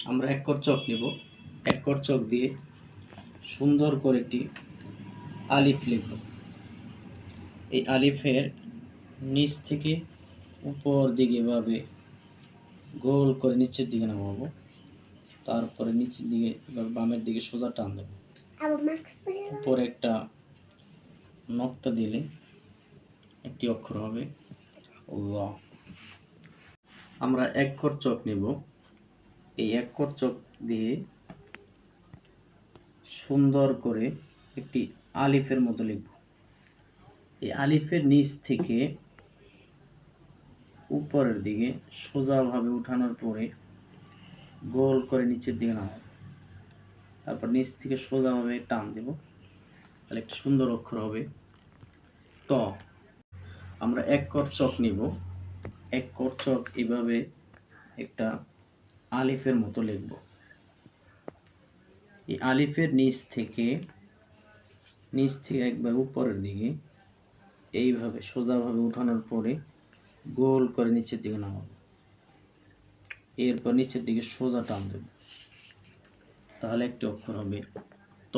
আমরা এক কর চক নিব। এক কর চক দিয়ে সুন্দর করে একটি আলিফ লিখব। এই আলিফের নিচ থেকে উপর দিকে এভাবে গোল করে নিচের দিকে নামাবো। তারপরে নিচের দিকে বামের দিকে সোজা টান দেবো। উপরে একটা নক্তা দিলে একটি অক্ষর হবে আমরা এক কর চক নেব। এই এক কর চক দিয়ে সুন্দর করে একটি আলিফের মতো লিখব। এই আলিফের নিচ থেকে উপরের দিকে সোজাভাবে উঠানোর পরে গোল করে নিচের দিকে নামাবো। তারপর নিচ থেকে সোজাভাবে টান দেব। তাহলে একটা সুন্দর অক্ষর হবে ট। আমরা এক কর চক নিব। এক কর চক এভাবে একটা আলিফের মতো লিখব। এই আলিফের নিচ থেকে নিচ থেকে একবার উপরের দিকে এইভাবে সোজাভাবে উঠানোর পরে গোল করে নিচের দিকে নামাবো। এরপর নিচের দিকে সোজা টান দেব। তাহলে একটি অক্ষর হবে ত।